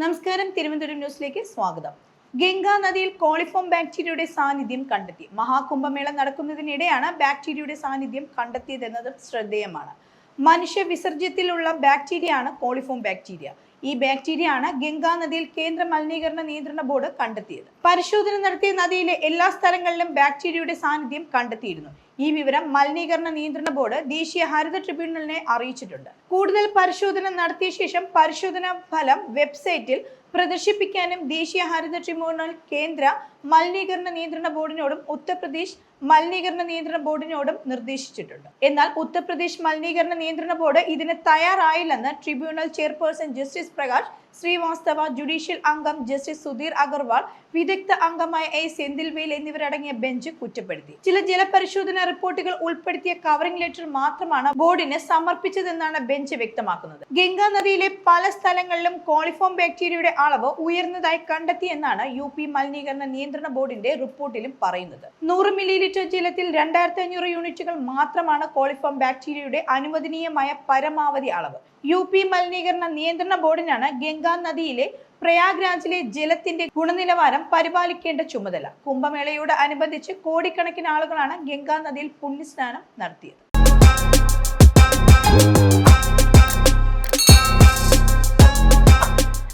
നമസ്കാരം. തിരുവനന്തപുരം ന്യൂസിലേക്ക് സ്വാഗതം. ഗംഗാ നദിയിൽ കോളിഫോം ബാക്ടീരിയയുടെ സാന്നിധ്യം കണ്ടെത്തി. മഹാകുംഭമേള നടക്കുന്നതിനിടെയാണ് ബാക്ടീരിയയുടെ സാന്നിധ്യം കണ്ടെത്തിയതെന്നത് ശ്രദ്ധേയമാണ്. മനുഷ്യ വിസർജ്യത്തിലുള്ള ബാക്ടീരിയയാണ് കോളിഫോം ബാക്ടീരിയ. ഈ ബാക്ടീരിയ ആണ് ഗംഗാ നദിയിൽ കേന്ദ്ര മലിനീകരണ നിയന്ത്രണ ബോർഡ് കണ്ടെത്തിയത്. പരിശോധന നടത്തിയ നദിയിലെ എല്ലാ സ്ഥലങ്ങളിലും ബാക്ടീരിയയുടെ സാന്നിധ്യം കണ്ടെത്തിയിരുന്നു. ഈ വിവരം മലിനീകരണ നിയന്ത്രണ ബോർഡ് ദേശീയ ഹരിത ട്രിബ്യൂണലിനെ അറിയിച്ചിട്ടുണ്ട്. കൂടുതൽ പരിശോധന നടത്തിയ ശേഷം പരിശോധനാ ഫലം വെബ്സൈറ്റിൽ പ്രദർശിപ്പിക്കാനും ദേശീയ ഹരിത ട്രിബ്യൂണൽ കേന്ദ്ര മലിനീകരണ നിയന്ത്രണ ബോർഡിനോടും ഉത്തർപ്രദേശ് മലിനീകരണ നിയന്ത്രണ ബോർഡിനോടും നിർദ്ദേശിച്ചിട്ടുണ്ട്. എന്നാൽ ഉത്തർപ്രദേശ് മലിനീകരണ നിയന്ത്രണ ബോർഡ് ഇതിന് തയ്യാറായില്ലെന്ന് tribunal chairperson justice empregados Srivastava judicial അംഗം ജസ്റ്റിസ് സുധീർ അഗർവാൾ വിദഗ്ധ അംഗമായ എ സെന്തിൽവേൽ എന്നിവരടങ്ങിയ ബെഞ്ച് കുറ്റപ്പെടുത്തി. ചില ജലപരിശോധന റിപ്പോർട്ടുകൾ ഉൾപ്പെടുത്തിയ കവറിംഗ് ലെറ്റർ മാത്രമാണ് ബോർഡിന് സമർപ്പിച്ചതെന്നാണ് ബെഞ്ച് വ്യക്തമാക്കുന്നത്. ഗംഗാ നദിയിലെ പല സ്ഥലങ്ങളിലും കോളിഫോം ബാക്ടീരിയയുടെ അളവ് ഉയർന്നതായി കണ്ടെത്തിയെന്നാണ് യു പി മലിനീകരണ നിയന്ത്രണ ബോർഡിന്റെ റിപ്പോർട്ടിലും പറയുന്നത്. നൂറ് മില്ലി ലിറ്റർ ജലത്തിൽ രണ്ടായിരത്തി അഞ്ഞൂറ് യൂണിറ്റുകൾ മാത്രമാണ് കോളിഫോം ബാക്ടീരിയയുടെ അനുവദനീയമായ പരമാവധി അളവ്. യു പി മലിനീകരണ നിയന്ത്രണ ബോർഡിനാണ് ഗംഗാ നദിയിലെ പ്രയാഗ്രാജിലെ ജലത്തിന്റെ ഗുണനിലവാരം പരിപാലിക്കേണ്ട ചുമതല. കുംഭമേളയോട് അനുബന്ധിച്ച് കോടിക്കണക്കിന് ആളുകളാണ് ഗംഗാ നദിയിൽ പുണ്യസ്നാനം നടത്തിയത്.